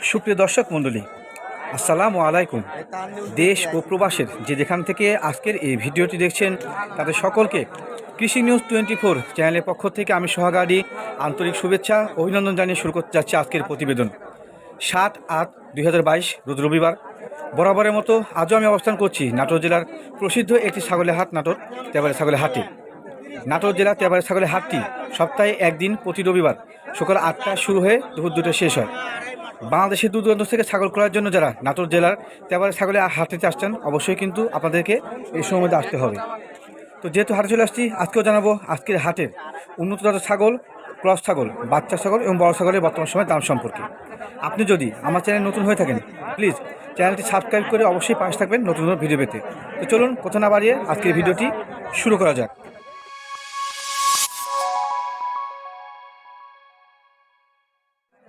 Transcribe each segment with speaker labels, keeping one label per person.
Speaker 1: সুপ্রিয় দর্শক মণ্ডলী, আসসালামু আলাইকুম। দেশ ও প্রবাসের যে যেখান থেকে আজকের এই ভিডিওটি দেখছেন, তাদের সকলকে কৃষি নিউজ টোয়েন্টি ফোর চ্যানেলের পক্ষ থেকে আমি সহগাড়ি, আন্তরিক শুভেচ্ছা, অভিনন্দন জানিয়ে শুরু করতে যাচ্ছি আজকের প্রতিবেদন। সাত আট দুই হাজার বাইশ, রোজ রবিবার। বরাবরের মতো আজও আমি অবস্থান করছি নাটোর জেলার প্রসিদ্ধ একটি ছাগলের হাট নাটোর তেবারে ছাগলের হাটে নাটোর জেলা তেবারে ছাগলের হাটটি সপ্তাহে একদিন প্রতি রবিবার সকাল আটটায় শুরু হয়ে দুপুর দুটো শেষ হয়। বাংলাদেশের দূর দূরান্ত থেকে ছাগল ক্রয়ের জন্য যারা নাটোর জেলার তেবারে ছাগলে হাটতে আসছেন, অবশ্যই কিন্তু আপনাদেরকে এই সময়ের মধ্যে আসতে হবে। তো যেহেতু হাটে চলে আসছি, আজকেও জানাব আজকের হাটের উন্নত জাতের ছাগল, ক্রস ছাগল, বাচ্চা ছাগল এবং বড় ছাগলের বর্তমান সময় দাম সম্পর্কে। আপনি যদি আমার চ্যানেল নতুন হয়ে থাকেন প্লিজ চ্যানেলটি সাবস্ক্রাইব করে অবশ্যই পাশে থাকবেন নতুন নতুন ভিডিও পেতে। তো চলুন, কথা না বাড়িয়ে আজকের ভিডিওটি শুরু করা যাক।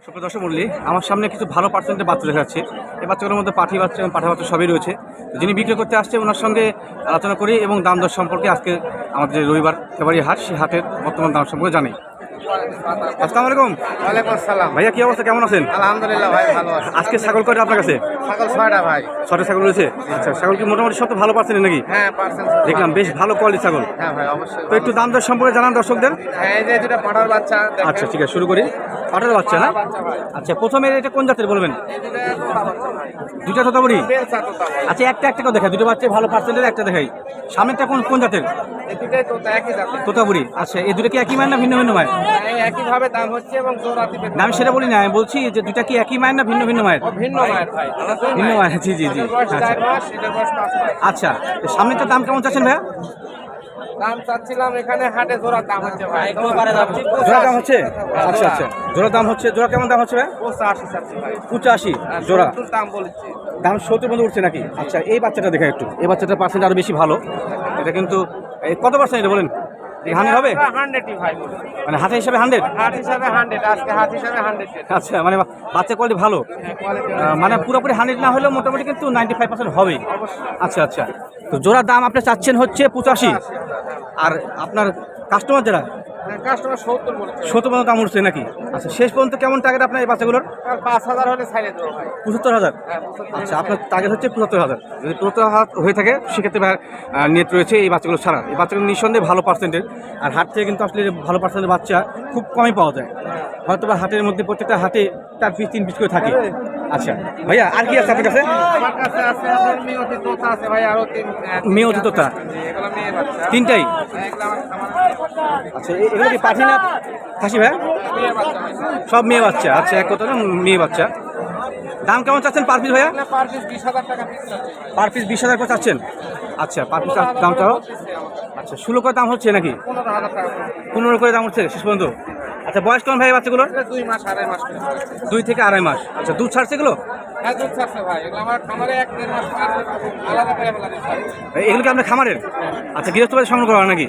Speaker 1: সুপ্রিয় দর্শক মন্ডলী, আমার সামনে কিছু ভালো পার্সেন্টের বাচ্চা দেখা যাচ্ছে। এই বাচ্চাগুলোর মধ্যে পাঠি বাচ্চা এবং পাঠা বাচ্চা সবই রয়েছে। যিনি বিক্রি করতে আসছে, ওনার সঙ্গে আলোচনা করি এবং দাম দর সম্পর্কে আজকে আমাদের রবিবার, ফেব্রুয়ারি হাট, সেই হাটের বর্তমান দাম সম্পর্কে জানি। আসসালামু আলাইকুম।
Speaker 2: ওয়ালাইকুম আসসালাম
Speaker 1: ভাইয়া কি অবস্থা? কেমন আছেন?
Speaker 2: আলহামদুলিল্লাহ ভাই ভালো আছি।
Speaker 1: আজকে ছাগল কয়টা আপনার কাছে?
Speaker 2: ছাগল ছয়টা ভাই।
Speaker 1: ছটা ছাগল রয়েছে? আচ্ছা ছাগল কি মোটামুটি সব তো ভালো পাচ্ছেন নাকি?
Speaker 2: হ্যাঁ
Speaker 1: দেখলাম বেশ ভালো কোয়ালিটি ছাগল।
Speaker 2: হ্যাঁ ভাই অবশ্যই
Speaker 1: তো একটু দাম দর সম্পর্কে জানান দর্শকদের।
Speaker 2: হ্যাঁ এই যে দুটা পাঠার বাচ্চা
Speaker 1: আচ্ছা ঠিক আছে শুরু করি। পাঠার বাচ্চা না? আচ্ছা প্রথমে এটা কোন জাতের বলবেন?
Speaker 2: দুটা
Speaker 1: তোতাবড়ি আচ্ছা একটা একটা করে দেখাই। দুটো বাচ্চা ভালো পার্সেন্টের একটা দেখাই। সামনেরটা কোন কোন জাতের? তোতাবুড়ি আচ্ছা এই দুটো কি একই মায়ের না ভিন্ন ভিন্ন মায়ের?
Speaker 2: এই একই দাম হচ্ছে এবং জোড়া
Speaker 1: না আমি সেটা বলি না আমি বলছি যে দুটা কি একই মায়ের না ভিন্ন ভিন্ন মায়ের?
Speaker 2: ভিন্ন মায়ের ভাই
Speaker 1: ভিন্ন
Speaker 2: মায়ের।
Speaker 1: জি জি জি। আচ্ছা। আচ্ছা তো দাম কেমন চাচ্ছেন ভাইয়া?
Speaker 2: দাম চাচ্ছিলাম এখানে হাটে দাম হচ্ছে ভাই।
Speaker 1: জোড়া দাম। হচ্ছে? আচ্ছা আচ্ছা। জোড়া দাম হচ্ছে জোড়া কেমন দাম হচ্ছে ভাই
Speaker 2: পঁচাশি চাচ্ছি ভাই।
Speaker 1: পঁচাশি জোড়া।
Speaker 2: দাম বলেছি।
Speaker 1: দাম সত্তর পর্যন্ত উঠছে নাকি? আচ্ছা এই বাচ্চাটা দেখা একটু। এই বাচ্চাটার পার্সেন্ট আরও বেশি ভালো। এটা কিন্তু এই কত পার্সেন্ট এটা বলেন? হান্ড্রেড হবে?
Speaker 2: হান্ড্রেডই ভাই
Speaker 1: মানে হাতে হিসাবে হান্ড্রেড
Speaker 2: হাট হিসাবে হান্ড্রেড আজকে হাট হিসাবে হান্ড্রেড
Speaker 1: আচ্ছা মানে বাচ্চা কোয়ালিটি ভালো? মানে পুরোপুরি হান্ড্রেড না হলেও মোটামুটি কিন্তু নাইনটি ফাইভ পার্সেন্ট হবেই আচ্ছা আচ্ছা। তো জোড়ার দাম আপনি চাচ্ছেন হচ্ছে পঁচাশি। আর আপনার কাস্টমার যারা
Speaker 2: সত্তর
Speaker 1: সত্তর পর্যন্ত দাম উঠছে নাকি? আচ্ছা শেষ পর্যন্ত কেমন টার্গেট আপনার এই বাচ্চাগুলোর?
Speaker 2: পাঁচ হাজার হলে ছাড়িয়ে দেবো
Speaker 1: পঁচাত্তর হাজার?
Speaker 2: হ্যাঁ, 75
Speaker 1: আচ্ছা আপনার টার্গেট হচ্ছে পঁচাত্তর হাজার। যদি পঁচাত্তর হাজার হয়ে থাকে সেক্ষেত্রে নেট রয়েছে এই বাচ্চাগুলো ছাড়া। এই বাচ্চাগুলো নিঃসন্দেহে ভালো পার্সেন্টের আর হাট থেকে কিন্তু আসলে ভালো পার্সেন্টের বাচ্চা খুব কমই পাওয়া যায়। হয়তো বা হাটের মধ্যে প্রত্যেকটা হাটে চার পিস তিন পিস করে থাকে। আচ্ছা। ভাইয়া আর কি আছে আপনার কাছে?
Speaker 2: তোতা
Speaker 1: তোতা?
Speaker 2: মেয়ে বাচ্চা।
Speaker 1: তিনটাই?
Speaker 2: হ্যাঁ,
Speaker 1: আচ্ছা এগুলো কি পাঠি না খাসি ভাই
Speaker 2: মেয়ে বাচ্চা ভাই
Speaker 1: সব মেয়ে বাচ্চা। আচ্ছা এক কথা না মেয়ে বাচ্চা। দাম কেমন চাচ্ছেন পার পিস ভাইয়া?
Speaker 2: পার পিস বিশ হাজার
Speaker 1: করে চাচ্ছেন? আচ্ছা পার পিস দামটাও? আচ্ছা ষোলো করে দাম হচ্ছে নাকি।
Speaker 2: পনেরো করে
Speaker 1: দাম হচ্ছে শেষ পর্যন্ত? আচ্ছা বয়স কেমন ভাই বাচ্চাগুলোর?
Speaker 2: দুই মাস আড়াই মাস
Speaker 1: দুই থেকে আড়াই মাস। আচ্ছা দুধ ছাড়ছে এগুলো?
Speaker 2: হ্যাঁ দুধ ছাড়ছে ভাই। এগুলো আমার খামারে এক দেড় মাস আলাদা করে
Speaker 1: এগুলো কি আপনার খামারের? আচ্ছা গৃহস্থ বাড়ি সংগ্রহ করা নাকি?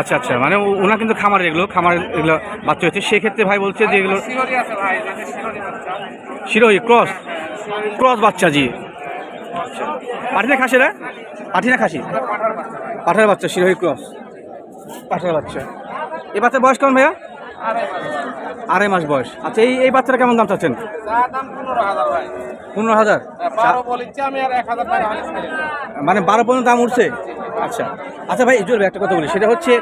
Speaker 1: আচ্ছা আচ্ছা মানে ওনার কিন্তু খামারের এগুলো খামারের এগুলো বাচ্চা হচ্ছে। সেক্ষেত্রে ভাই বলছে যে এগুলো শিরোহী ক্রস? ক্রস বাচ্চা জি। পাঠি না খাসি রে? পাঠি না খাসি?
Speaker 2: পাঠার বাচ্চা
Speaker 1: শিরোহী ক্রস। পাঠার বাচ্চা। এ বাচ্চার বয়স কেমন ভাইয়া?
Speaker 2: আড়াই মাস
Speaker 1: বয়স। আচ্ছা এই এই বাচ্চাটা কেমন দাম চাচ্ছেন?
Speaker 2: পনেরো হাজার দেবো।
Speaker 1: মানে বারো পর্যন্ত দাম উঠছে? আচ্ছা। আচ্ছা ভাই জোর একটা কথা বলি। সেটা হচ্ছে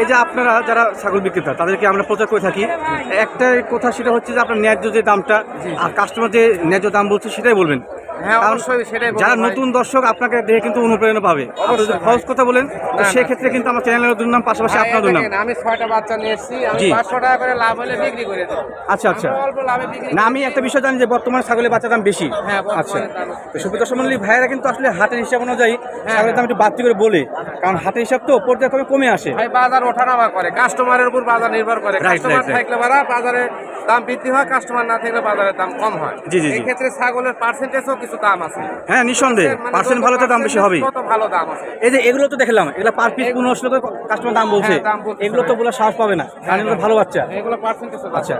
Speaker 1: এই যে আপনারা যারা ছাগল বিক্রেতা তাদেরকে আমরা প্রচার করে থাকি। একটা কথা সেটা হচ্ছে যে আপনার ন্যায্য যে দামটা আর কাস্টমার যে ন্যায্য দাম বলছে সেটাই বলবেন।
Speaker 2: হ্যাঁ অবশ্যই সেটাই
Speaker 1: যারা নতুন দর্শক আপনাকে দেখে কিন্তু অনুপ্রেরণা পাবে। আপনি যদি খরচ কথা বলেন তো। সেক্ষেত্রে কিন্তু আমার চ্যানেলের দুর্নাম পাশাপাশি আপনার দুর্নাম
Speaker 2: আমি ছয়টা বাচ্চা নিয়ে এসেছি আমি
Speaker 1: জি।
Speaker 2: পাঁচশো টাকা করে লাভ হলে বিক্রি করে দেবো।
Speaker 1: আচ্ছা আচ্ছা।
Speaker 2: অল্প লাভে বিক্রি
Speaker 1: না আমি একটা বিষয় জানি যে বর্তমানে ছাগলের বাচ্চার দাম বেশি।
Speaker 2: হ্যাঁ, বর্তমানে
Speaker 1: আচ্ছা।
Speaker 2: দাম
Speaker 1: তো সুবিধা সম্বন্ধী ভাইয়েরা কিন্তু আসলে হাটের হিসাব অনুযায়ী
Speaker 2: হ্যাঁ,
Speaker 1: ছাগলের দাম একটু বাড়তি করে বলে। কারণ হাটের হিসাব তো পর্যায়ক্রমে কমে আসে।
Speaker 2: ভাই বাজার ওঠানামা করে কাস্টমারের উপর বাজার নির্ভর করে।
Speaker 1: Right,
Speaker 2: customer
Speaker 1: right, right.
Speaker 2: থাকলে বাড়া বাজারে দাম বৃদ্ধি হয় কাস্টমার না থাকলে বাজারের দাম কম হয়।
Speaker 1: জি, জি, জি।
Speaker 2: এই ক্ষেত্রে ছাগলের পার্সেন্টেজও কিছু দাম আছে।
Speaker 1: হ্যাঁ নিঃসন্দেহে।
Speaker 2: মানে
Speaker 1: পার্সেন্ট ভালো তো দাম বেশি
Speaker 2: হবে ভালো দাম আছে।
Speaker 1: এই যে এগুলো তো দেখলাম এগুলো পার পিস পনেরোশো টাকা কাস্টমার দাম বলছে।
Speaker 2: হ্যাঁ,
Speaker 1: এগুলো তো বলে সাহস পাবে না কারণ এগুলো ভালো বাচ্চা।
Speaker 2: এগুলো পার্সেন্টেজ
Speaker 1: আচ্ছা।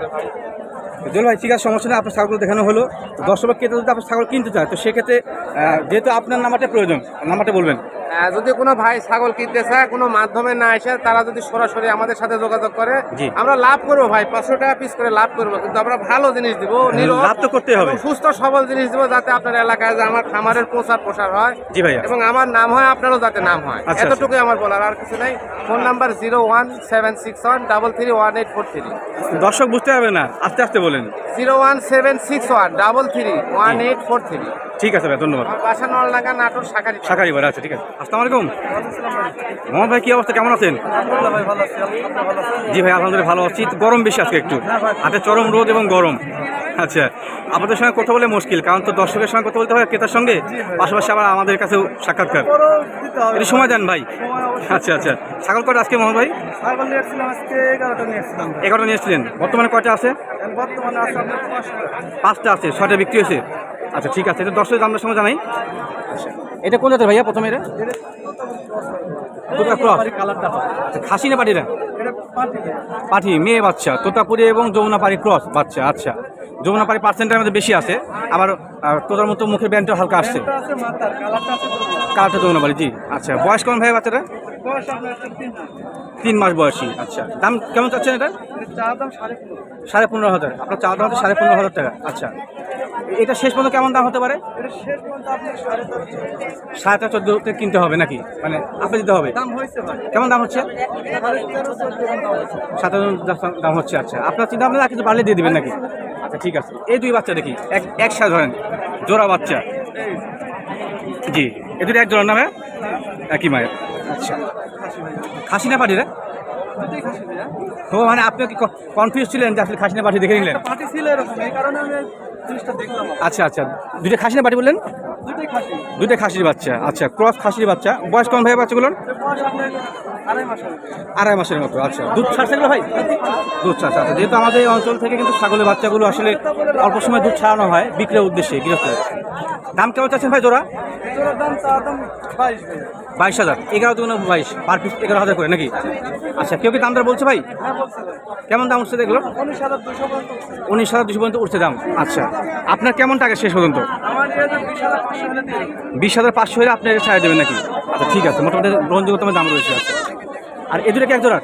Speaker 1: জল ভাই ঠিক আছে সমস্যা নেই আপনার ছাগল দেখানো হলো। দর্শক ক্রেতা যদি আপনার ছাগল কিনতে চায় তো সেক্ষেত্রে যেহেতু আপনার নাম্বারটা প্রয়োজন নাম্বারটা বলবেন।
Speaker 2: যদি কোনো ভাই ছাগল কিনতে চায় কোনো মাধ্যমে না এসে তারা যদি সরাসরি আমাদের সাথে যোগাযোগ করে আমরা লাভ করব ভাই। পাঁচশো টাকা পিস করে লাভ করব কিন্তু আমরা ভালো জিনিস দিব
Speaker 1: লাভ তো করতেই হবে।
Speaker 2: সুস্থ সবল জিনিস দিব যাতে আপনার এলাকায় যে আমার খামারের প্রচার প্রসার হয়
Speaker 1: জি
Speaker 2: এবং আমার নাম হয় আপনারও যাতে নাম হয়।
Speaker 1: আচ্ছা,
Speaker 2: এতটুকুই আমার বলার আর কিছু নাই। Phone number zero one seven six one double three one eight four three.
Speaker 1: দর্শক বুঝতে পারবে না আস্তে আস্তে বলেন।
Speaker 2: Zero one seven six one double three one eight four three.
Speaker 1: ঠিক আছে ভাই ধন্যবাদ।
Speaker 2: আমার বাসা নলডাঙ্গা নাটোর শাখারি
Speaker 1: শাকারি বাড়ি আচ্ছা ঠিক আছে। আসসালামু আলাইকুম। মোহাম্মদ ভাই কি অবস্থা? কেমন আছেন? জি ভাই আলহামদুলিল্লাহ ভালো আছি। তো গরম বেশি আজকে একটু। হাতে চরম রোদ এবং গরম। আচ্ছা আপনাদের সঙ্গে কথা বলে মুশকিল কারণ তো দর্শকের সঙ্গে কথা বলতে হয় ক্রেতার সঙ্গে। পাশাপাশি আবার আমাদের কাছেও সাক্ষাৎকার। একটু সময় দেন ভাই। আচ্ছা আচ্ছা। ছাগল কয়টা আজকে মোহাম্মদ ভাই?
Speaker 3: এগারোটা নিয়ে
Speaker 1: এসেছিলেন। বর্তমানে কয়টা আছে? পাঁচটা আছে ছয়টা বিক্রি হয়েছে। আচ্ছা ঠিক আছে এটা দর্শকের দামটার সময় জানাই। এটা কোন জাতের ভাইয়া প্রথমে আচ্ছা, খাসি না পাটিরা পাঠি মেয়ে বাচ্চা তোতাপুরি এবং যমুনাপাড়ি ক্রস বাচ্চা আচ্ছা। যমুনাপাড়ি পার্সেন্টের মধ্যে বেশি আছে আবার তোতার মতো মুখের ব্যান্ডটা হালকা আসছে।
Speaker 3: কালারটা।
Speaker 1: যমুনাপাড়ি জি আচ্ছা। বয়স কেমন ভাই বাচ্চাটা
Speaker 3: তিন মাস।
Speaker 1: বয়সী আচ্ছা। দাম কেমন চাচ্ছেন এটা?
Speaker 3: চা সাড়ে পনেরো
Speaker 1: হাজার। আপনার চাওয়া দাম সাড়ে পনেরো হাজার টাকা আচ্ছা। এটা শেষ পর্যন্ত কেমন দাম হতে পারে?
Speaker 3: আপনার সাড়ে তেরো
Speaker 1: চোদ্দোতে কিনতে হবে নাকি? মানে আপনি দিতে হবে? কেমন দাম হচ্ছে?
Speaker 3: সাড়ে তেরো দাম
Speaker 1: হচ্ছে আচ্ছা। আপনার চিন্তা ভাবনা কিছু বাড়লে দিয়ে দেবেন নাকি? আচ্ছা ঠিক আছে। এই দুই বাচ্চা দেখি। এক একসাথে ধরেন। জোড়া বাচ্চা। জি। এ দুটো এক জোড়ার নামে একই মায়ের। আচ্ছা। খাসি না পাটি রে? ও মানে আপনি কি কনফিউজ ছিলেন যে আসলে খাসি না পাটি দেখে নিলেন?
Speaker 3: পার্টি ছিল এরকম এই কারণে আমি
Speaker 1: আচ্ছা আচ্ছা। দুইটা খাসি না বাটি বললেন? দুটো খাসির বাচ্চা। আচ্ছা ক্রস খাসির বাচ্চা। বয়স কম ভাই বাচ্চাগুলোর?
Speaker 3: আড়াই
Speaker 1: মাসের মতো। আচ্ছা। দুধ ছাড়ছে ভাই? দুধ ছাড়ছে আচ্ছা। যেহেতু আমাদের এই অঞ্চল থেকে কিন্তু ছাগলের বাচ্চাগুলো আসলে অল্প সময় দুধ ছাড়ানো হয় বিক্রির উদ্দেশ্যে গৃহস্থ দাম কেমন চাচ্ছেন ভাই জোড়া?
Speaker 3: বাইশ
Speaker 1: হাজার। এগারো দুগুণ বাইশ পার পিস এগারো হাজার করে নাকি? আচ্ছা কেউ কি দাম দর বলছে ভাই?
Speaker 3: হ্যাঁ বলছে ভাই।
Speaker 1: কেমন দাম উঠছে দেখল
Speaker 3: উনিশ হাজার দুশো পর্যন্ত উঠছে।
Speaker 1: দাম আচ্ছা। আপনার কেমন টাকা শেষ পর্যন্ত?
Speaker 3: বিশ হাজার পাঁচশো হলে
Speaker 1: আপনি ছাড়া দেবেন নাকি? আচ্ছা ঠিক আছে। মোটামুটি গ্রহণযোগ্যতম দাম রয়েছে আচ্ছা। আর এ দুটো কি এক জোড়া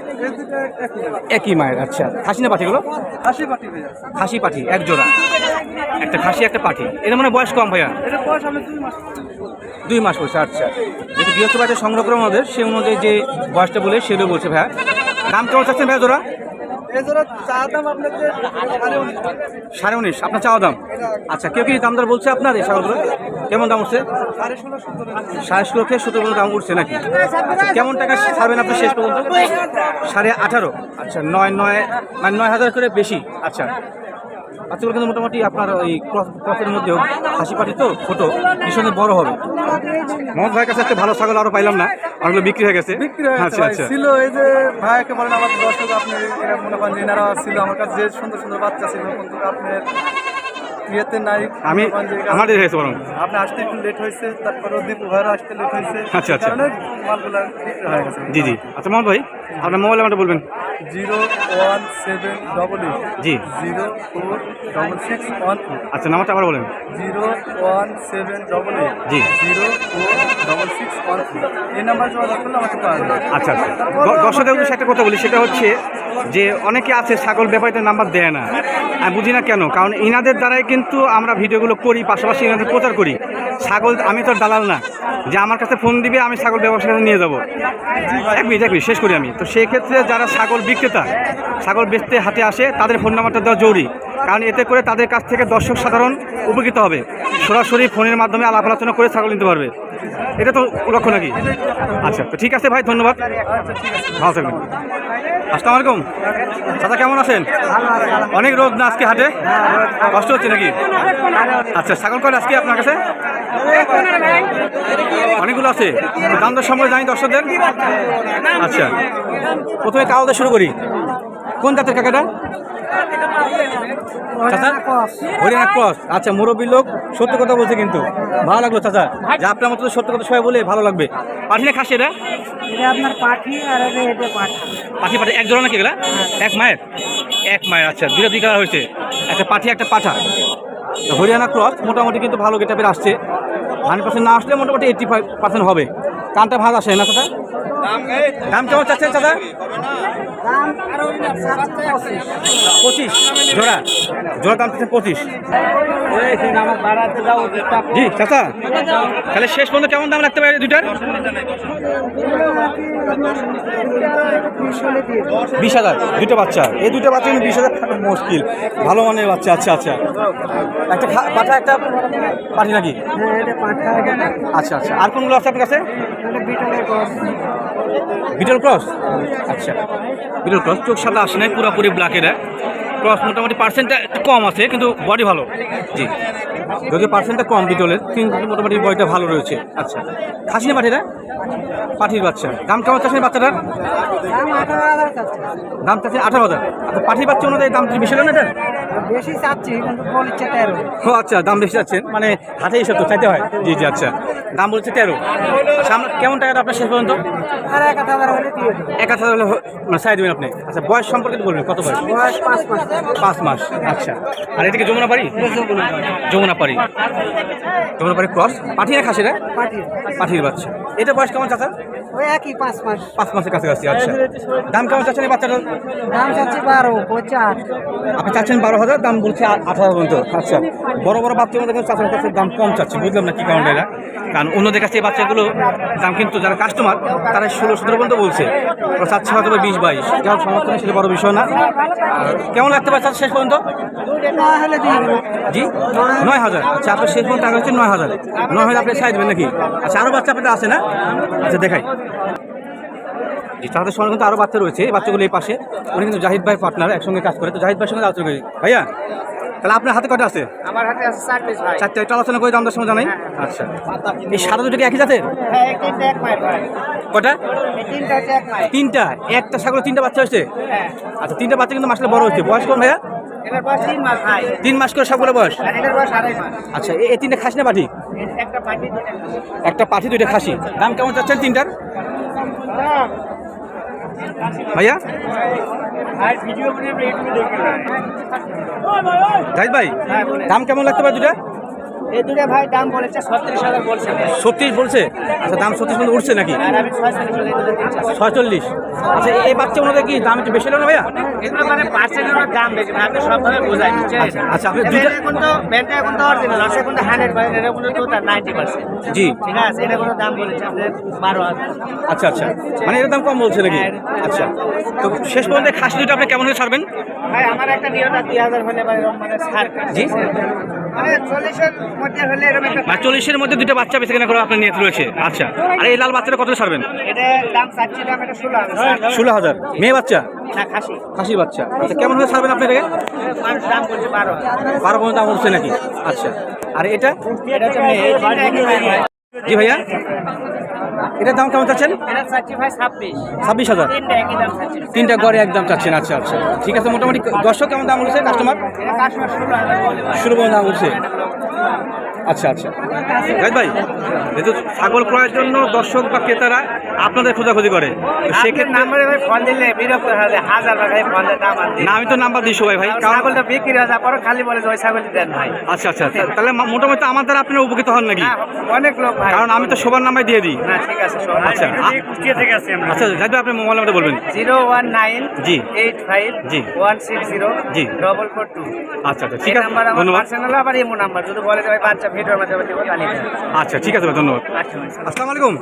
Speaker 3: একই
Speaker 1: মায়ের। আচ্ছা। খাসি না পাঠিগুলো
Speaker 3: খাসি ভাইয়া।
Speaker 1: খাসি পাঠি এক জোড়া একটা খাসি একটা পাঠি এর মানে বয়স কম ভাইয়া?
Speaker 3: এটা দুই মাস
Speaker 1: বলছে আচ্ছা। যেহেতু গৃহস্থ বাড়িতে সংগ্রহ করে আমাদের সে অনুযায়ী যে বয়সটা বলে সেগুলো বলছে ভাইয়া। দাম কেমন চাচ্ছেন ভাইয়া জোড়া?
Speaker 3: সাড়ে উনিশ।
Speaker 1: আপনার চাওয়া দাম? আচ্ছা কেউ কি দাম দর বলছে আপনার এই ছাগলগুলো কেমন দাম উঠছে?
Speaker 3: সাড়ে ষোলো সতেরো
Speaker 1: সাড়ে সতেরো পর্যন্ত দাম উঠছে নাকি? আচ্ছা কেমন টাকা ছাড়বেন আপনি শেষ পর্যন্ত? সাড়ে আঠারো। আচ্ছা নয় নয় মানে নয় হাজার করে বেশি। আচ্ছা। বাচ্চাগুলো কিন্তু মোটামুটি আপনার ওই ক্রস- ক্রসের মধ্যেও হাসি পাটি তো ছোটো। ভীষণ বড় হবে। মোহাম্মদ ভাইয়ের কাছে একটা ভালো ছাগল আরও পাইলাম না। অনেকগুলো বিক্রি হয়ে গেছে।
Speaker 3: বিক্রি হয়ে গেছে
Speaker 1: আচ্ছা। আচ্ছা।
Speaker 3: ছিল এই যে ভাইকে বলেন আমার দর্শক আপনি মনে করেন এনারা ছিল। আমার কাছে যে সুন্দর সুন্দর বাচ্চা ছিল কিন্তু আপনার ইয়েতে নাই
Speaker 1: আমি আমাদের হয়েছে বরং
Speaker 3: আপনি আসতে একটু লেট হয়েছে তারপরে দীপু ভাইয়ের আসতে লেট হয়েছে।
Speaker 1: আচ্ছা, আচ্ছা।
Speaker 3: মালগুলা
Speaker 1: জি জি। আচ্ছা মোহন ভাই আপনার মোবাইল নাম্বারটা বলবেন।
Speaker 3: Zero one seven double eight.
Speaker 1: জি।
Speaker 3: Zero four double six one two
Speaker 1: আচ্ছা নাম্বারটা আবার বলেন।
Speaker 3: Zero one seven double eight.
Speaker 1: জি।
Speaker 3: Zero four double six one two এই নাম্বার যোগাযোগ করলে আমাকে পাওয়া যাবে।
Speaker 1: আচ্ছা আচ্ছা। দ- দর্শকদের উদ্দেশ্যে একটা কথা বলি সেটা হচ্ছে যে অনেকে আছে ছাগল ব্যাপারীতে নাম্বার দেয় না। আমি বুঝি না কেন? কারণ ইনাদের দ্বারাই কিন্তু আমরা ভিডিওগুলো করি পাশাপাশি ইনাদের প্রচার করি। ছাগল আমি তো আর দালাল না। যে আমার কাছে ফোন দিবে আমি ছাগল ব্যবসার নিয়ে যাব। এক মিনিট এক মিনিট শেষ করি আমি। তো সেই ক্ষেত্রে যারা ছাগল বিক্রেতা। ছাগল বেচতে হাতে আসে তাদের ফোন নাম্বারটা দেওয়া জরুরি। কারণ এতে করে তাদের কাছ থেকে দর্শক সাধারণ উপকৃত হবে। সরাসরি ফোনের মাধ্যমে আলাপ আলোচনা করে ছাগল নিতে পারবে। এটা তো লক্ষ্য নাকি? আচ্ছা তো ঠিক আছে ভাই, ধন্যবাদ। ভালো থাকবেন। আসসালামু আলাইকুম। দাদা কেমন আছেন? অনেক রোদ না আজকে হাটে? কষ্ট হচ্ছে নাকি? আচ্ছা ছাগল কয় আজকে আপনার কাছে? অনেকগুলো আছে। দাম দর সময় জানি দর্শকদের। আচ্ছা প্রথমে কাগজ শুরু করি। কোন জাতের কাকাটা চাচা হরিয়ানা ক্রস। আচ্ছা মুরব্বী লোক সত্য কথা বলছে কিন্তু। ভালো লাগল চাচা। যে আপনার মতো সত্য কথা সবাই বলে ভালো লাগবে। পাঠিয়ে খাসি এটা?
Speaker 4: এটা আপনার পাখি আর পাঠা।
Speaker 1: পাঠি পাঠি। এক জোড়া নাকি এগুলা? এক মায়ের? এক মায়ের আচ্ছা। দুইটা দুই কালার হয়েছে। একটা পাঠি একটা পাঠা। হরিয়ানা ক্রস মোটামুটি কিন্তু ভালো গেটাপের আসছে। হান্ড্রেড পার্সেন্ট না আসলে মোটামুটি এইটটি ফাইভ পার্সেন্ট হবে। কানটা ভাত আসে না চাচা? দাম কেমন চাচ্ছেন চাচা?
Speaker 4: পঁচিশ।
Speaker 1: জোড়া। জোড়া দাম চাচ্ছেন পঁচিশ।
Speaker 4: আমার
Speaker 1: জি চাচা। তাহলে শেষ পর্যন্ত কেমন দাম রাখতে পারে দুইটার? বিশ হাজার। দুটো বাচ্চা। এই দুটো বাচ্চা কিন্তু বিশ হাজার টাকা মুশকিল। ভালো মানের বাচ্চা আচ্ছা আচ্ছা। একটা পাঠা একটা পাঠি নাকি?
Speaker 4: হ্যাঁ
Speaker 1: আচ্ছা আচ্ছা। আর কোনগুলো আছে আপনার কাছে? বিটল ক্রস আচ্ছা। বিরল ক্রস চোখ সাদা আসে নাই পুরোপুরি ব্ল্যাকের ক্রস মোটামুটি পার্সেন্টটা একটু কম আছে কিন্তু বডি ভালো। জি। যদি পার্সেন্টটা কম বিটলের কিন্তু মোটামুটি বডিটা ভালো রয়েছে। আচ্ছা। খাসি না পাঠিরা পাঠির বাচ্চা। দাম কেমন চাচ্ছেন বাচ্চাটার?
Speaker 4: দাম আঠারো হাজার চাচ্ছি
Speaker 1: দাম আঠারো হাজার। আচ্ছা পাঠির বাচ্চা অনুযায়ী দাম কি বেশি না এটার
Speaker 4: বেশি চাচ্ছি কিন্তু
Speaker 1: ও আচ্ছা দাম বেশি যাচ্ছেন মানে হাতে হিসাব তো চাইতে হয়। জি জি আচ্ছা। দাম বলছে তেরো। আচ্ছা কেমন টাকাটা আপনার শেষ পর্যন্ত?
Speaker 4: এক হাজার হলে
Speaker 1: এক হাজার হলে মানে সাই দেবেন আপনি। আচ্ছা বয়স সম্পর্কে বলবেন কত বয়স?
Speaker 4: বয়স পাঁচ মাস
Speaker 1: পাঁচ মাস আচ্ছা। আর এদিকে যমুনা পারি যমুনা পারি যমুনা পারি ক্রস পাঠিয়ে খাসি রে
Speaker 4: পাঠিয়ে।
Speaker 1: পাঠিয়ে বাচ্চা এটা বয়স কেমন চাচা
Speaker 4: ওই একই পাঁচ মাস।
Speaker 1: পাঁচ মাসের কাছাকাছি আচ্ছা। দাম কেমন চাচ্ছেন এই বাচ্চাটার?
Speaker 4: দাম চাচ্ছি বারো
Speaker 1: আপনি চাচ্ছেন বারো হাজার দাম বলছে আ- আঠারো পর্যন্ত। আচ্ছা বড় বড় বাচ্চার মধ্যে কিন্তু চাচার কাছে দাম কম চাচ্ছে বুঝলাম না কি কারণে এরা। কারণ অন্যদের কাছে এই বাচ্চাগুলো দাম কিন্তু যারা কাস্টমার তারা ষোলো সতেরো পর্যন্ত বলছে। ওরা চাচ্ছে হয়তো বিশ বাইশ। যা হোক সমস্যা সেটা বড় বিষয় না। আর কেমন লাগতে পারে শেষ পর্যন্ত?
Speaker 4: না হলে
Speaker 1: জি? নয় হাজার। আচ্ছা আপনার শেষ পর্যন্ত টাকা হচ্ছে নয় হাজার। নয় হাজার আপনি সাই দেবেন নাকি? আচ্ছা আরও বাচ্চা আপনাদের আছে না? আচ্ছা দেখাই। জি, তাদের সঙ্গে কিন্তু আরও বাচ্চা রয়েছে এই বাচ্চাগুলো এই পাশে। উনি কিন্তু জাহিদ ভাই পার্টনার একসঙ্গে কাজ করে। তো জাহিদ ভাইয়ের সঙ্গে আলোচনা করি। ভাইয়া তাহলে আপনার হাতে কটা আছে?
Speaker 5: আমার হাতে আছে চার পিস ভাই।
Speaker 1: চারটে। একটা আলোচনা করে দাম দশ জানাই। আচ্ছা। এই সাদা দুটো কি একই জাতের?
Speaker 5: হ্যাঁ তিনটা এক ভাই।
Speaker 1: কটা
Speaker 5: তিনটা এক
Speaker 1: তিনটা। একটা ছাগল তিনটা বাচ্চা হয়েছে?
Speaker 5: হ্যাঁ।
Speaker 1: আচ্ছা তিনটা বাচ্চা কিন্তু মাসলে বড় হচ্ছে বয়স কোন ভাইয়া?
Speaker 5: তিন মাস ভাই।
Speaker 1: তিন মাস করে সবগুলো বয়স? আচ্ছা এই- তিনটা খাস না
Speaker 5: এই একটা পাখি দুইটা খাসি।
Speaker 1: পাঠি দুইটা খাসি। দাম কেমন চাচ্ছেন তিনটার? ভাইয়া?
Speaker 5: ভাই
Speaker 1: জাহিদ
Speaker 5: হ্যাঁ,
Speaker 1: দাম কেমন লাগতে পারে দুটা
Speaker 5: এই দুটো ভাই দাম বলেছে ছত্রিশ হাজার বলছে।
Speaker 1: ছত্রিশ বলছে? আচ্ছা দাম ছত্রিশ উঠছে নাকি?
Speaker 5: আর আমি ছয়চল্লিশ
Speaker 1: আচ্ছা এই বাচ্চা ওনাদের কি দাম একটু বেশি হলো না ভাইয়া?
Speaker 5: এগুলো মানে পার্সেন্টের দাম বেশি আমি সবভাবে বোঝাই
Speaker 1: আচ্ছা, আচ্ছা, আপনি দুইটা-
Speaker 5: এখন তো ব্যান্ডটা এখন তো অরিজিনাল আছে এখন তো হান্ড্রেড পার্সেন্ট এটা তার নাইনটি পার্সেন্ট
Speaker 1: জি।
Speaker 5: ঠিক আছে এটা কোনো দাম বলেছে বারো হাজার।
Speaker 1: আচ্ছা আচ্ছা। মানে এর দাম কম বলছে নাকি? আচ্ছা। তো শেষ পর্যন্ত খাসি দুটো আপনি কেমন হলে ছাড়বেন?
Speaker 5: ভাই আমার একটা নিয়ত দুই হাজার হলে বা মানে ছাড়।
Speaker 1: জি।
Speaker 5: চল্লিশের মধ্যে হলে এরকম একটা
Speaker 1: চল্লিশের মধ্যে দুটো বাচ্চা বেঁচে কেনা করে আপনার নিয়ে রয়েছে। আচ্ছা। আর এই লাল বাচ্চাটা কত ছাড়বেন?
Speaker 5: ষোলো হাজার।
Speaker 1: মেয়ে বাচ্চা?
Speaker 5: না খাসি।
Speaker 1: বাচ্চা। আচ্ছা কেমন হলে ছাড়বেন আপনি এটাকে
Speaker 5: বারো
Speaker 1: পর্যন্ত দাম উঠছে নাকি? আচ্ছা। আর এটা। জি ভাইয়া? এটার দাম কেমন চাচ্ছেন?
Speaker 5: ছাব্বিশ।
Speaker 1: হাজার।
Speaker 5: তিনটা
Speaker 1: গড়ে একদম চাচ্ছেন আচ্ছা আচ্ছা। ঠিক আছে মোটামুটি দর্শক কেমন দাম উঠছে কাস্টমার
Speaker 5: ষোলো।
Speaker 1: শুরু পর্যন্ত দাম উঠছে আচ্ছা আচ্ছা। ভাই যেহেতু ছাগল ক্রয়ের জন্য দর্শক বা ক্রেতারা আপনাদের খোঁজাখুঁজি করে
Speaker 5: সেক্ষেত্রে নাম্বারে ভাই ফোন দিলে বিরক্ত হয়ে হাজার টাকায় ফোন
Speaker 1: না আমি তো নাম্বার দিই সবাই ভাই
Speaker 5: কারণ ছাগলটা বিক্রি হয়ে যাওয়ার খালি বলে ওই ছাগলটি দেন ভাই।
Speaker 1: আচ্ছা আচ্ছা তাহলে মোটামুটি আমার দ্বারা আপনারা উপকৃত হন নাকি?
Speaker 5: হ্যাঁ, অনেক লোক ভাই।
Speaker 1: কারণ আমি তো সবার নাম্বার দিয়ে দিই।
Speaker 5: না ঠিক আছে
Speaker 1: আচ্ছা আচ্ছা ভাই আপনি মোবাইল নাম্বারটা বলবেন।
Speaker 5: জিরো ওয়ান নাইন
Speaker 1: জি।
Speaker 5: এইট ফাইভ
Speaker 1: জি।
Speaker 5: ওয়ান সিক্স জিরো
Speaker 1: জি।
Speaker 5: Double four two.
Speaker 1: আচ্ছা আচ্ছা ঠিক আছে ধন্যবাদ।
Speaker 5: আবার এমো নাম্বার যদি বলে ভাই বাচ্চা ভিডিওর মাধ্যমে দেবো তাহলে দেন।
Speaker 1: আচ্ছা ঠিক আছে ভাই ধন্যবাদ।
Speaker 5: আচ্ছা
Speaker 1: আসসালামু আলাইকুম।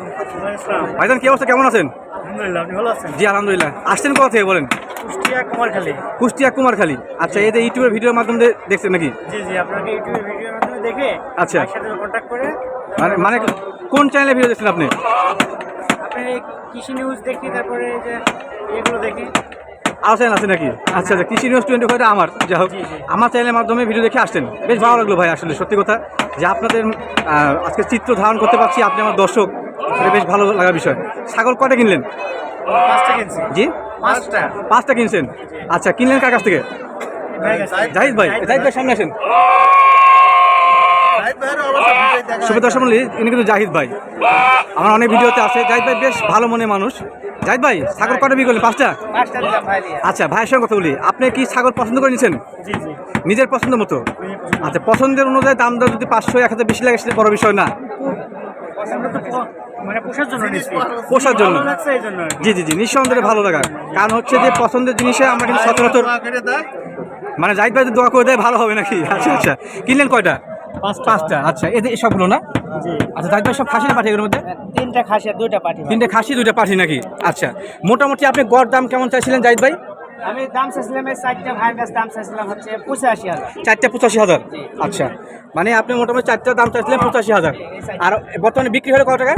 Speaker 1: ভাইজান কি অবস্থা? কেমন আছেন?
Speaker 5: আলহামদুলিল্লাহ আপনি ভালো আছেন?
Speaker 1: জি আলহামদুলিল্লাহ। আসছেন কোথা থেকে বলেন?
Speaker 5: কুষ্টিয়া কুমারখালী।
Speaker 1: কুষ্টিয়া কুমারখালী। আচ্ছা এই যে ইউটিউবের ভিডিওর মাধ্যমে দেখছেন নাকি?
Speaker 5: জি জি আপনাকে ইউটিউবে ভিডিওর মাধ্যমে দেখে
Speaker 1: আচ্ছা।
Speaker 5: সাথে কন্ট্যাক্ট করে
Speaker 1: মানে মানে কোন চ্যানেলে ভিডিও দেখছেন আপনি?
Speaker 5: আপনি কৃষি নিউজ দেখি তারপরে যে এগুলো দেখি।
Speaker 1: আছেন আছে নাকি? আচ্ছা আচ্ছা কৃষি নিউজ টোয়েন্টি ফোরটা আমার। যা হোক আমার চ্যানেলের মাধ্যমে ভিডিও দেখে আসছেন। বেশ ভালো লাগল ভাই আসলে সত্যি কথা। যে আপনাদের আজকে চিত্র ধারণ করতে পারছি আপনি আমার দর্শক। এটা বেশ ভালো লাগার বিষয়। ছাগল কটা কিনলেন? জি?
Speaker 5: পাঁচটা।
Speaker 1: পাঁচটা কিনছেন? আচ্ছা কিনলেন কার কাছ থেকে? জাহিদ ভাই জাহিদ ভাই সামনে আসেন। শুভে দর্শক মন্ডলী, ইনি কিন্তু জাহিদ ভাই। আমার অনেক ভিডিওতে আছে। জাহিদ ভাই বেশ ভালো মনে মানুষ। জাহিদ ভাই ছাগল কটা বিয়ে করলেন? পাঁচটা? আচ্ছা ভাইয়ের সঙ্গে কথা বলি। আপনি কি ছাগল পছন্দ করে নিয়েছেন
Speaker 5: জি জি।
Speaker 1: নিজের পছন্দ মতো? আচ্ছা পছন্দের অনুযায়ী দাম দর যদি পাঁচশো এক হাজার বেশি লাগে সেটা বড় বিষয় না।
Speaker 6: মানে পোষার জন্য।
Speaker 1: জি জি জি নিঃসন্দেহে ভালো লাগা। কারণ হচ্ছে যে পছন্দের জিনিসে আমরা কিন্তু সচরাচর মানে জাহিদ ভাই দোয়া করে দেয় ভালো হবে নাকি? আচ্ছা আচ্ছা। কিনলেন কয়টা? পাঁচটা। আচ্ছা এদের সবগুলো না? আচ্ছা জাহিদ সব খাসি না পাঠি এগুলোর মধ্যে?
Speaker 5: তিনটা খাসি আর দুইটা পাটি
Speaker 1: তিনটে খাসি দুইটা পাঠি নাকি? আচ্ছা মোটামুটি আপনি গড় দাম কেমন চাইছিলেন জাহিদ ভাই?
Speaker 5: আমি দাম চাইছিলাম এই চারটা ভাইয়ের কাছে দাম চাইছিলাম হচ্ছে পঁচাশি হাজার।
Speaker 1: চারটা পঁচাশি হাজার? আচ্ছা মানে আপনি মোটামুটি চারটা দাম চাইছিলেন পঁচাশি হাজার। আর বর্তমানে বিক্রি হলে কত টাকা?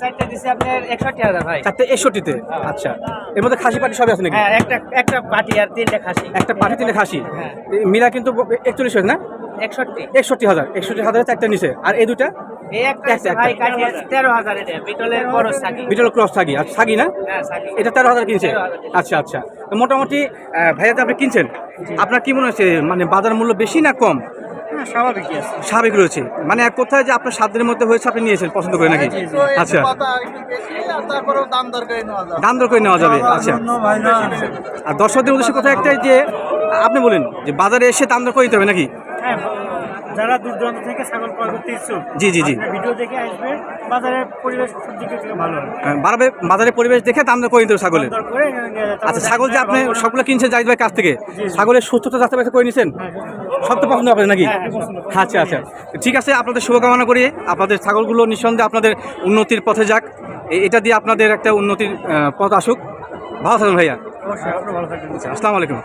Speaker 5: চারটা দিছি আপনার একষট্টি হাজার ভাই।
Speaker 1: চারটে একষট্টিতে? আচ্ছা এর মধ্যে খাসি পাটি সবই আছে নাকি?
Speaker 5: হ্যাঁ একটা একটা পাটি আর তিনটা খাসি।
Speaker 1: একটা পাটি তিনটে খাসি?
Speaker 5: হ্যাঁ।
Speaker 1: মিলা কিন্তু একচল্লিশ হয়েছে না?
Speaker 5: একষট্টি।
Speaker 1: একষট্টি হাজার। একষট্টি হাজারের চারটা নিচে। আর এই দুটা বিটল ক্রস থাকি আর থাকি না?
Speaker 5: হ্যাঁ
Speaker 1: এটা তেরো হাজার কিনছে। আচ্ছা আচ্ছা। মোটামুটি ভাইয়াতে আপনি কিনছেন? আপনার কি মনে হচ্ছে মানে বাজার মূল্য বেশি না কম?
Speaker 6: হ্যাঁ,
Speaker 1: স্বাভাবিক রয়েছে। মানে এক কথায় যে আপনার সাত দিনের মধ্যে হয়েছে আপনি নিয়েছেন পছন্দ করে নাকি? আচ্ছা।
Speaker 6: দাম দর করে নেওয়া যাবে।
Speaker 1: আচ্ছা। আর দর্শকদের উদ্দেশ্যে কথা একটাই যে আপনি বলেন যে বাজারে এসে দাম দর করে দিতে হবে নাকি?
Speaker 6: হ্যাঁ যারা দূর দূরান্ত থেকে ছাগল ক্রয় করতে ইচ্ছুক
Speaker 1: জি জি জি।
Speaker 6: ভিডিও দেখে আসবে বাজারের পরিবেশ দিকে থেকে ভালো
Speaker 1: বাড়াবে বাজারের পরিবেশ দেখে দাম দর করে হবে ছাগলের।
Speaker 6: যেতে।
Speaker 1: আচ্ছা ছাগল যে আপনি সবগুলো কিনছেন জাহিদ ভাই কাছ থেকে ছাগলের সুস্থতা যাচাই বাছাই করে নিছেন? সব তো পছন্দ হবে নাকি? আচ্ছা আচ্ছা। ঠিক আছে আপনাদের শুভকামনা করি। আপনাদের ছাগলগুলো নিঃসন্দেহে আপনাদের উন্নতির পথে যাক। এটা দিয়ে আপনাদের একটা উন্নতির পথ আসুক। ভালো থাকুন ভাইয়া।
Speaker 6: থাকবেন।
Speaker 1: আসসালামু আলাইকুম।